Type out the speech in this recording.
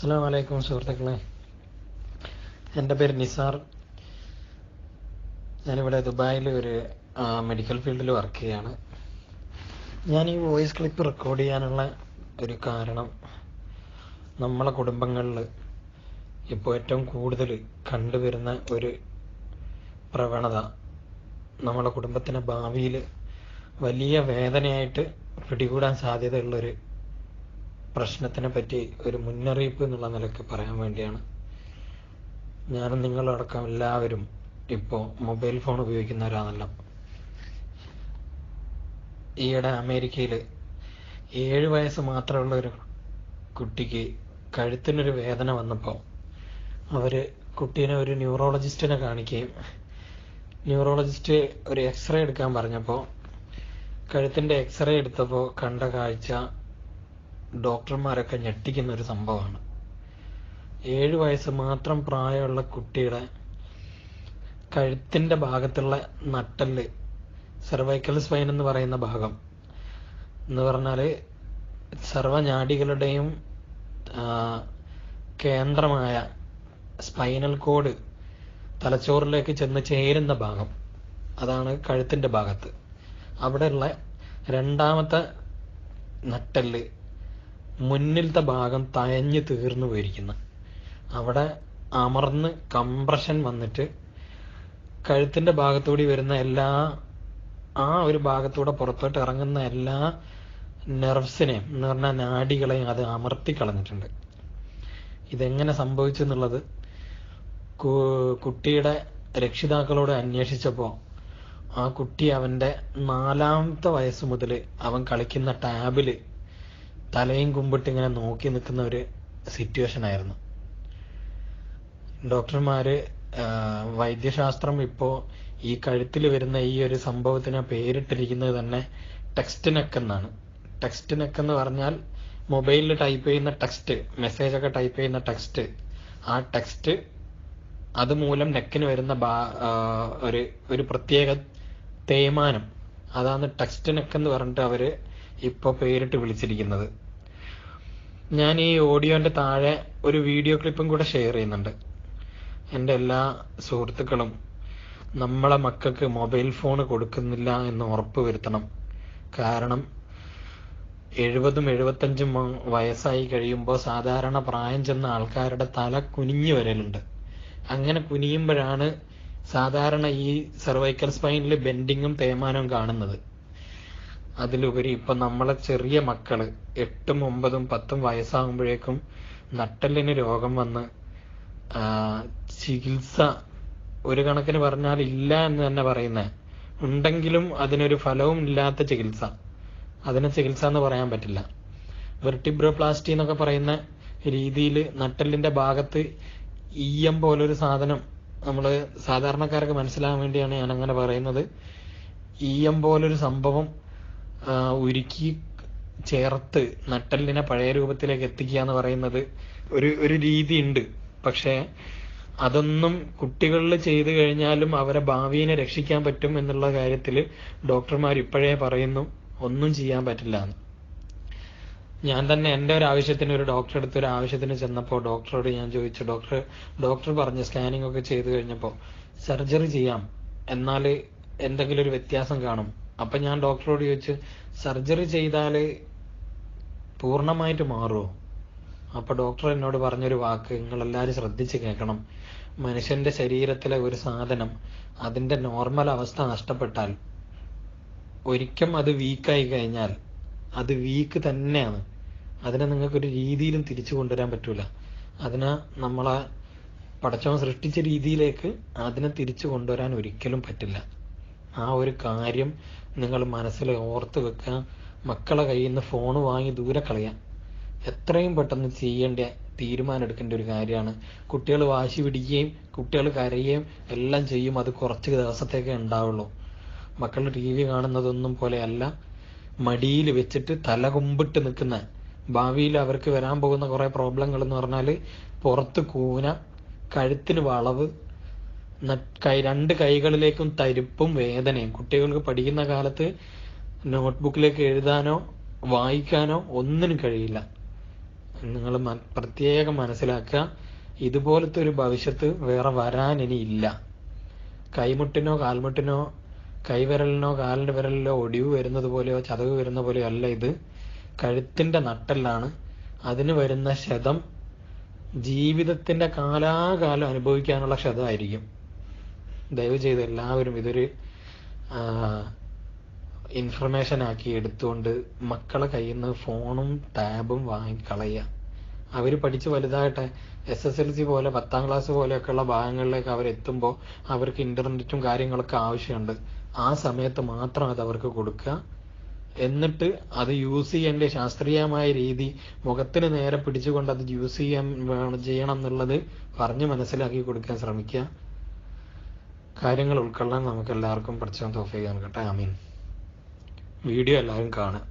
അസ്സാം വലൈക്കും സുഹൃത്തുക്കളെ. എന്റെ പേര് നിസാർ. ഞാനിവിടെ ദുബായിൽ ഒരു മെഡിക്കൽ ഫീൽഡിൽ വർക്ക് ചെയ്യാണ്. ഞാൻ ഈ വോയിസ് ക്ലിപ്പ് റെക്കോർഡ് ചെയ്യാനുള്ള ഒരു കാരണം നമ്മളെ കുടുംബങ്ങളിൽ ഇപ്പോൾ ഏറ്റവും കൂടുതൽ കണ്ടുവരുന്ന ഒരു പ്രവണത നമ്മളെ കുടുംബത്തിന്റെ ഭാവിയിൽ വലിയ വേദനയായിട്ട് പിടികൂടാൻ സാധ്യതയുള്ളൊരു പ്രശ്നത്തിനെ പറ്റി ഒരു മുന്നറിയിപ്പ് എന്നുള്ള നിലയ്ക്ക് പറയാൻ വേണ്ടിയാണ്. ഞാനും നിങ്ങളടക്കം എല്ലാവരും ഇപ്പോൾ മൊബൈൽ ഫോൺ ഉപയോഗിക്കുന്നവരാണല്ലോ. ഈയിടെ അമേരിക്കയിൽ ഏഴ് വയസ്സ് മാത്രമുള്ള ഒരു കുട്ടിക്ക് കഴുത്തിനൊരു വേദന വന്നപ്പോൾ അവർ കുട്ടീനെ ഒരു ന്യൂറോളജിസ്റ്റിനെ കാണിക്കുകയും ന്യൂറോളജിസ്റ്റ് ഒരു എക്സ്റേ എടുക്കാൻ പറഞ്ഞപ്പോൾ കഴുത്തിന്റെ എക്സ്റേ എടുത്തപ്പോൾ കണ്ട കാഴ്ച ഡോക്ടർമാരൊക്കെ ഞെട്ടിക്കുന്ന ഒരു സംഭവമാണ്. ഏഴ് വയസ്സ് മാത്രം പ്രായമുള്ള കുട്ടിയുടെ കഴുത്തിന്റെ ഭാഗത്തുള്ള നട്ടൽ സെർവൈക്കൽ സ്പൈൻ എന്ന് പറയുന്ന ഭാഗം എന്ന് പറഞ്ഞാൽ സർവഞാടികളുടെയും കേന്ദ്രമായ സ്പൈനൽ കോഡ് തലച്ചോറിലേക്ക് ചെന്ന് ചേരുന്ന ഭാഗം. അതാണ് കഴുത്തിന്റെ ഭാഗത്ത്. അവിടെയുള്ള രണ്ടാമത്തെ നട്ടൽ മുന്നിലത്തെ ഭാഗം തയഞ്ഞു തീർന്നു പോയിരിക്കുന്നു. അവിടെ അമർന്ന് കംപ്രഷൻ വന്നിട്ട് കഴുത്തിന്റെ ഭാഗത്തൂടി വരുന്ന എല്ലാ ആ ഒരു ഭാഗത്തൂടെ പുറത്തോട്ട് ഇറങ്ങുന്ന എല്ലാ നെർവ്സിനെയും എന്ന് പറഞ്ഞാൽ നാഡികളെയും അത് അമർത്തി കളഞ്ഞിട്ടുണ്ട്. ഇതെങ്ങനെ സംഭവിച്ചു എന്നുള്ളത് കുട്ടിയുടെ രക്ഷിതാക്കളോട് അന്വേഷിച്ചപ്പോൾ ആ കുട്ടി അവന്റെ നാലാമത്തെ വയസ്സ് മുതൽ അവൻ കളിക്കുന്ന ടാബിൽ തലയും കുമ്പിട്ട് ഇങ്ങനെ നോക്കി നിൽക്കുന്ന ഒരു സിറ്റുവേഷൻ ആയിരുന്നു. ഡോക്ടർമാര് വൈദ്യശാസ്ത്രം ഇപ്പോ ഈ കഴുത്തിൽ വരുന്ന ഈ ഒരു സംഭവത്തിന് പേരിട്ടിരിക്കുന്നത് തന്നെ ടെക്സ്റ്റ് നെക്ക് എന്നാണ്. ടെക്സ്റ്റ് നെക്ക് എന്ന് പറഞ്ഞാൽ മൊബൈലിൽ ടൈപ്പ് ചെയ്യുന്ന ടെക്സ്റ്റ് മെസ്സേജ് ഒക്കെ ടൈപ്പ് ചെയ്യുന്ന ടെക്സ്റ്റ് ആ ടെക്സ്റ്റ് അതുമൂലം നെക്കിന് വരുന്ന ഒരു ഒരു പ്രത്യേക തേയ്മാനം. അതാണ് ടെക്സ്റ്റ് നെക്ക് എന്ന് പറഞ്ഞിട്ട് അവർ ഇപ്പൊ പേരിട്ട് വിളിച്ചിരിക്കുന്നത്. ഞാൻ ഈ ഓഡിയോന്റെ താഴെ ഒരു വീഡിയോ ക്ലിപ്പും കൂടെ ഷെയർ ചെയ്യുന്നുണ്ട്. എന്റെ എല്ലാ സുഹൃത്തുക്കളും നമ്മളെ മക്കൾക്ക് മൊബൈൽ ഫോൺ കൊടുക്കുന്നില്ല എന്ന് ഉറപ്പ് വരുത്തണം. കാരണം എഴുപതും എഴുപത്തഞ്ചും വയസ്സായി കഴിയുമ്പോൾ സാധാരണ പ്രായം ചെന്ന ആൾക്കാരുടെ തല കുനിഞ്ഞു വരലുണ്ട്. അങ്ങനെ കുനിയുമ്പോഴാണ് സാധാരണ ഈ സെർവൈക്കൽ സ്പൈനിൽ ബെൻഡിങ്ങും തേയ്മാനവും കാണുന്നത്. അതിലുപരി ഇപ്പൊ നമ്മളെ ചെറിയ മക്കൾ എട്ടും ഒമ്പതും പത്തും വയസ്സാകുമ്പോഴേക്കും നട്ടെല്ലിന് രോഗം വന്ന് ചികിത്സ ഒരു കണക്കിന് പറഞ്ഞാൽ ഇല്ല എന്ന് തന്നെ പറയുന്നേ. ഉണ്ടെങ്കിലും അതിനൊരു ഫലവും ഇല്ലാത്ത ചികിത്സ. അതിന് ചികിത്സ എന്ന് പറയാൻ പറ്റില്ല. വെർട്ടിബ്രോപ്ലാസ്റ്റി എന്നൊക്കെ പറയുന്ന രീതിയിൽ നട്ടെല്ലിന്റെ ഭാഗത്ത് ഈയം പോലൊരു സാധനം നമ്മൾ സാധാരണക്കാർക്ക് മനസ്സിലാകാൻ വേണ്ടിയാണ് ഞാൻ അങ്ങനെ പറയുന്നത്. ഈയം പോലൊരു സംഭവം ഉരുക്കി ചേർത്ത് നട്ടലിനെ പഴയ രൂപത്തിലേക്ക് എത്തിക്കുക എന്ന് പറയുന്നത് ഒരു ഒരു രീതി ഉണ്ട് പക്ഷേ അതൊന്നും കുട്ടികളിൽ ചെയ്തു കഴിഞ്ഞാലും അവരെ ഭാവിയെ രക്ഷിക്കാൻ പറ്റും എന്നുള്ള കാര്യത്തിൽ ഡോക്ടർമാർ ഇപ്പോഴേ പറയുന്നു ഒന്നും ചെയ്യാൻ പറ്റില്ല എന്ന്. ഞാൻ തന്നെ എന്റെ ഒരു ആവശ്യത്തിന് ഒരു ഡോക്ടറെ അടുത്ത് ഒരു ആവശ്യത്തിന് ചെന്നപ്പോൾ ഡോക്ടറോട് ഞാൻ ചോദിച്ചു ഡോക്ടർ ഡോക്ടർ പറഞ്ഞു സ്കാനിങ് ഒക്കെ ചെയ്തു കഴിഞ്ഞപ്പോൾ സർജറി ചെയ്യാം എന്നാൽ എന്തെങ്കിലും ഒരു വ്യത്യാസം കാണും. അപ്പൊ ഞാൻ ഡോക്ടറോട് ചോദിച്ചു സർജറി ചെയ്താൽ പൂർണമായിട്ട് മാറുമോ അപ്പൊ ഡോക്ടർ എന്നോട് പറഞ്ഞൊരു വാക്ക് നിങ്ങൾ എല്ലാവരും ശ്രദ്ധിച്ച് കേൾക്കണം. മനുഷ്യന്റെ ശരീരത്തിലെ ഒരു സാധനം അതിന്റെ നോർമൽ അവസ്ഥ നഷ്ടപ്പെട്ടാൽ ഒരിക്കലും അത് വീക്കായി കഴിഞ്ഞാൽ അത് വീക്ക് തന്നെയാണ്. അതിനെ നിങ്ങൾക്ക് ഒരു രീതിയിലും തിരിച്ചു കൊണ്ടുവരാൻ പറ്റൂല. അതിനെ നമ്മളെ പടച്ചവൻ സൃഷ്ടിച്ച രീതിയിലേക്ക് അതിനെ തിരിച്ചു കൊണ്ടുവരാൻ ഒരിക്കലും പറ്റില്ല. ആ ഒരു കാര്യം നിങ്ങൾ മനസ്സിൽ ഓർത്ത് വെക്കുക. മക്കളെ കയ്യിൽ നിന്ന് ഫോൺ വാങ്ങി ദൂരെ കളയാം എത്രയും പെട്ടെന്ന് ചെയ്യേണ്ട തീരുമാനം എടുക്കേണ്ട ഒരു കാര്യമാണ്. കുട്ടികൾ വാശി പിടിക്കുകയും കുട്ടികൾ കരയുകയും എല്ലാം ചെയ്യും. അത് കുറച്ച് ദിവസത്തേക്കേ ഉണ്ടാവുള്ളൂ. മക്കൾ ടി വി കാണുന്നതൊന്നും പോലെയല്ല. മടിയിൽ വെച്ചിട്ട് തല കുമ്പിട്ട് നിൽക്കുന്ന. ഭാവിയിൽ അവർക്ക് വരാൻ പോകുന്ന കുറെ പ്രോബ്ലങ്ങൾ എന്ന് പറഞ്ഞാൽ പുറത്ത് കൂന കഴുത്തിന് വളവ് കൈ രണ്ട് കൈകളിലേക്കും തരിപ്പും വേദനയും. കുട്ടികൾക്ക് പഠിക്കുന്ന കാലത്ത് നോട്ട്ബുക്കിലേക്ക് എഴുതാനോ വായിക്കാനോ ഒന്നിനും കഴിയില്ല. നിങ്ങൾ പ്രത്യേകം മനസ്സിലാക്കുക. ഇതുപോലത്തെ ഒരു ഭവിഷ്യത്ത് വേറെ വരാൻ ഇനി ഇല്ല. കൈമുട്ടിനോ കാൽമുട്ടിനോ കൈവിരലിനോ കാലിന്റെ വിരലിലോ ഒടിവ് വരുന്നത് പോലെയോ ചതവ് വരുന്ന പോലെയോ അല്ല ഇത്. കഴുത്തിന്റെ നട്ടല്ലാണ്. അതിന് വരുന്ന ക്ഷതം ജീവിതത്തിന്റെ കാലാകാലം അനുഭവിക്കാനുള്ള ക്ഷതമായിരിക്കും ദയവ് ചെയ്ത് എല്ലാവരും ഇതൊരു ഇൻഫർമേഷൻ ആക്കി എടുത്തുകൊണ്ട് മക്കളെ കയ്യിൽ നിന്ന് ഫോണും ടാബും വാങ്ങിക്കളയുക. അവർ പഠിച്ച് വലുതായിട്ട് എസ് എസ് എൽ സി പോലെ പത്താം ക്ലാസ് പോലെയൊക്കെയുള്ള ഭാഗങ്ങളിലേക്ക് അവരെത്തുമ്പോൾ അവർക്ക് ഇന്റർനെറ്റും കാര്യങ്ങളൊക്കെ ആവശ്യമുണ്ട്. ആ സമയത്ത് മാത്രം അത് അവർക്ക് കൊടുക്കുക. എന്നിട്ട് അത് യൂസ് ചെയ്യേണ്ട ശാസ്ത്രീയമായ രീതി മുഖത്തിന് നേരെ പിടിച്ചുകൊണ്ട് അത് യൂസ് ചെയ്യാൻ ചെയ്യണം എന്നുള്ളത് പറഞ്ഞ് മനസ്സിലാക്കി കൊടുക്കാൻ ശ്രമിക്കുക. കാര്യങ്ങൾ ഉൾക്കൊള്ളാൻ നമുക്ക് എല്ലാവർക്കും പഠിച്ചാൽ ആമീൻ വീഡിയോ എല്ലാവരും കാണുക.